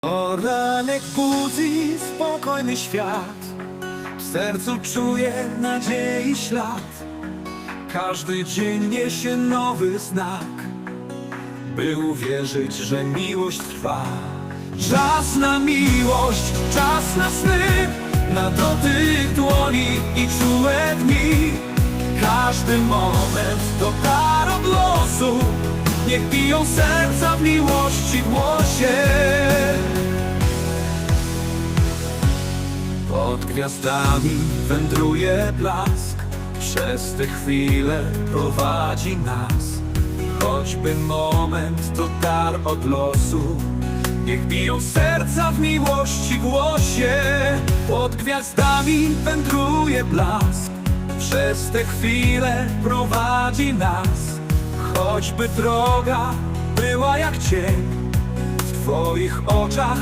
Poranek budzi spokojny świat. W sercu czuję nadziei ślad. Każdy dzień niesie nowy znak By uwierzyć, że miłość trwa. Czas na miłość, czas na sny Na dotyk dłoni i czułe dni. Każdy moment to dar losu Niech biją serca w miłości głosie Pod gwiazdami wędruje blask. Przez te chwile prowadzi nas. Choćby moment to dar od losu Niech biją serca w miłości głosie. Pod gwiazdami wędruje blask. Przez te chwile prowadzi nas. Choćby droga była jak cień W Twoich oczach